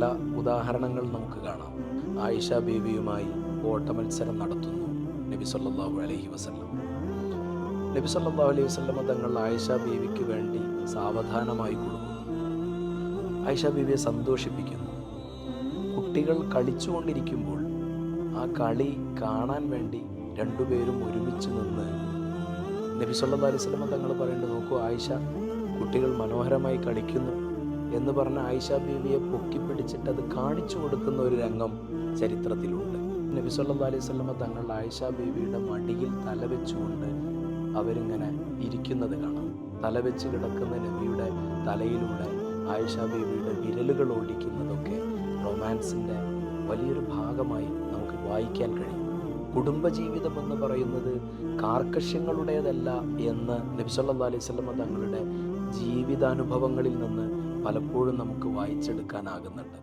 പല ഉദാഹരണങ്ങൾ നമുക്ക് കാണാം. ആയിഷ ബീവിയുമായി ഓട്ടമത്സരം നടത്തുന്നു നബി സല്ലാഹു അലൈഹി വസ്ലം നബി സല്ലാഹു അലൈഹി വസല്ലം തങ്ങൾ ആയിഷ ബീവിക്ക് വേണ്ടി സാവധാനമായി കൊടുക്കുന്നു. ആയിഷ ബീവിയെ സന്തോഷിപ്പിക്കുന്നു. കുട്ടികൾ കളിച്ചുകൊണ്ടിരിക്കുമ്പോൾ ആ കളി കാണാൻ വേണ്ടി രണ്ടുപേരും ഒരുമിച്ച് നിന്ന് നബി സല്ലല്ലാഹു അലൈഹി വസല്ലം തങ്ങൾ പറയേണ്ടത് നോക്കൂ ആയിഷ കുട്ടികൾ മനോഹരമായി കളിക്കുന്നു. എന്ന് പറഞ്ഞ ആയിഷ ബീവിയെ പൊക്കിപ്പിടിച്ചിട്ട് അത് കാണിച്ചു കൊടുക്കുന്ന ഒരു രംഗം ചരിത്രത്തിലുണ്ട്. നബി സല്ലാ അലൈഹി വസല്ലം തങ്ങൾ ആയിഷ ബീവിയുടെ മടിയിൽ തലവെച്ചുകൊണ്ട് അവരിങ്ങനെ ഇരിക്കുന്നത് കാണാം. തലവെച്ച് കിടക്കുന്ന നബിയുടെ തലയിലൂടെ ആയിഷ ബീവിയുടെ വിരലുകൾ ഓടിക്കുന്നതൊക്കെ റൊമാൻസിന്റെ വലിയൊരു ഭാഗമായി നമുക്ക് വായിക്കാൻ കഴിയും. കുടുംബജീവിതം എന്ന് പറയുന്നത് കാർക്കശ്യങ്ങളുടേതല്ല എന്ന് നബി സല്ലല്ലാഹു അലൈഹി വസല്ലം തങ്ങളുടെ ജീവിതാനുഭവങ്ങളിൽ നിന്ന് പലപ്പോഴും നമുക്ക് വായിച്ചെടുക്കാനാകുന്നുണ്ട്.